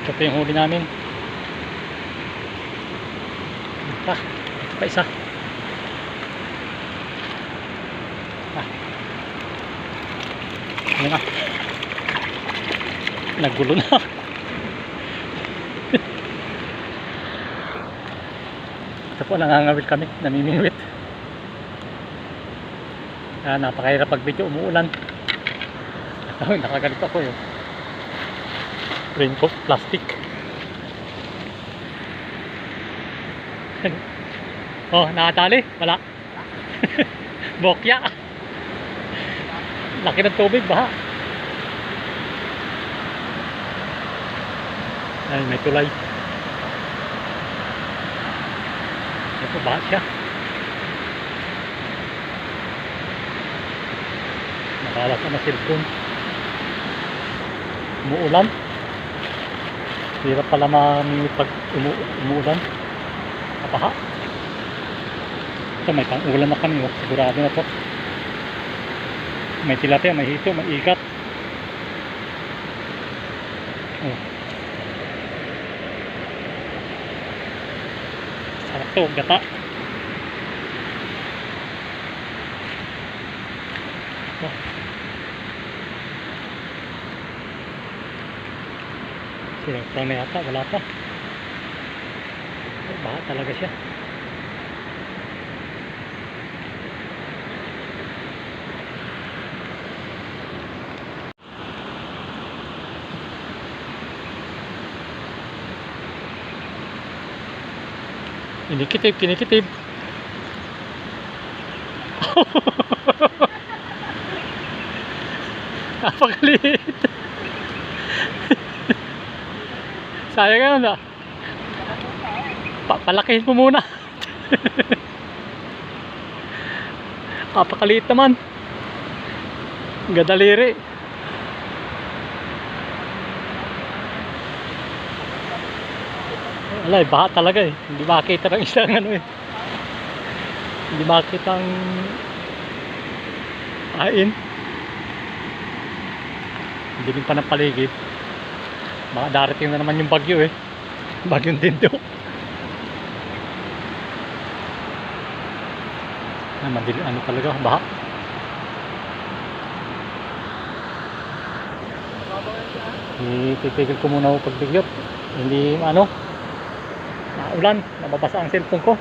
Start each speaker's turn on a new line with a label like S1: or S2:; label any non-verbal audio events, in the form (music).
S1: Ito pa yung huli namin. Pa, pa isa. Ah. Ano na? Nagulo na. (laughs) Ito po, nangangawit kami. Namimingwit. Ah, napakahirap pag video umuulan. (laughs) Ay, nakagalito ako yun. Raincoat plastic. oh, nakatali? Wala. (laughs) Bokya. Laki ng tubig, baha. Ay, may tulay. Ito, baha siya. Nakalas na cellphone. Umuulan. Hirap pala mamingit pag umu umuulan. Kapaha. Ito, may pang-ulan na kami. oh. Sigurado na to. May tilapia, may hito, may ikat. Oh. Sarap to, gata. Oh. Sinagpang na yata, wala pa. Ay, Baha talaga siya. Kinikitib, kinikitib. Napakaliit. Sayang yan ah. Pa palakihin mo muna. Napakaliit naman. Gadaliri. Wala eh, baha talaga eh. Hindi makita ng isang ano eh. Hindi makita ang kain. Hindi rin pa ng paligid. Baka darating na naman yung bagyo eh. Bagyong dindo. Ah, madili, ano talaga, baha. Ititigil ko muna ako pagbigyot. Hindi ano, naulan, nababasa ang cellphone ko.